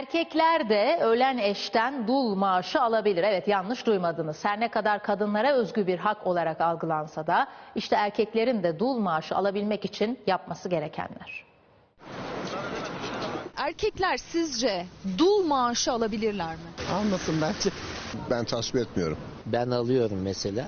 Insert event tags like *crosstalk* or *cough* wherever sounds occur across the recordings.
Erkekler de ölen eşten dul maaşı alabilir. Evet yanlış duymadınız. Her ne kadar kadınlara özgü bir hak olarak algılansa da işte erkeklerin de dul maaşı alabilmek için yapması gerekenler. Erkekler sizce dul maaşı alabilirler mi? Almasın bence. Ben tasvip etmiyorum. Ben alıyorum mesela.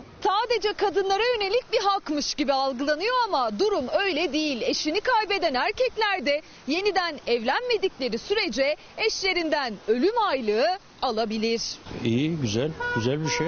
Sadece kadınlara yönelik bir hakmış gibi algılanıyor ama durum öyle değil. Eşini kaybeden erkekler de yeniden evlenmedikleri sürece eşlerinden ölüm aylığı alabilir. İyi, güzel. Güzel bir şey.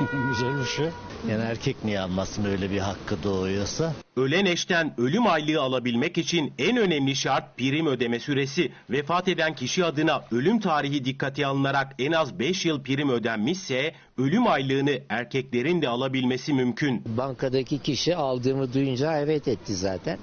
*laughs* güzel bir şey. Yani erkek niye almasın öyle bir hakkı doğuyorsa? Ölen eşten ölüm aylığı alabilmek için en önemli şart prim ödeme süresi. Vefat eden kişi adına ölüm tarihi dikkate alınarak en az 5 yıl prim ödenmişse ölüm aylığını erkeklerin de alabilmesi mümkün. Bankadaki kişi aldığımı duyunca evet etti zaten.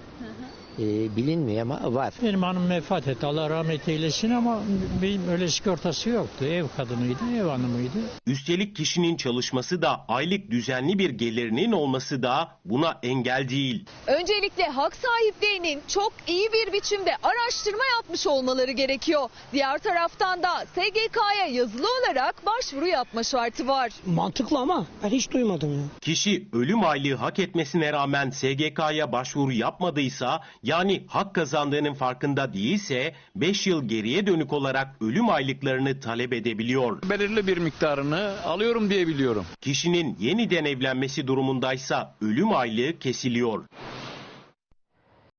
Ee, bilinmiyor ama var. Benim hanım vefat etti. Allah rahmet eylesin ama benim öyle sigortası yoktu. Ev kadınıydı, ev hanımıydı. Üstelik kişinin çalışması da aylık düzenli bir gelirinin olması da buna engel değil. Öncelikle hak sahiplerinin çok iyi bir biçimde araştırma yapmış olmaları gerekiyor. Diğer taraftan da SGK'ya yazılı olarak başvuru yapma şartı var. Mantıklı ama ben hiç duymadım ya. Kişi ölüm aylığı hak etmesine rağmen SGK'ya başvuru yapmadıysa yani hak kazandığının farkında değilse 5 yıl geriye dönük olarak ölüm aylıklarını talep edebiliyor. belirli bir miktarını alıyorum diye biliyorum. Kişinin yeniden evlenmesi durumundaysa ölüm aylığı kesiliyor.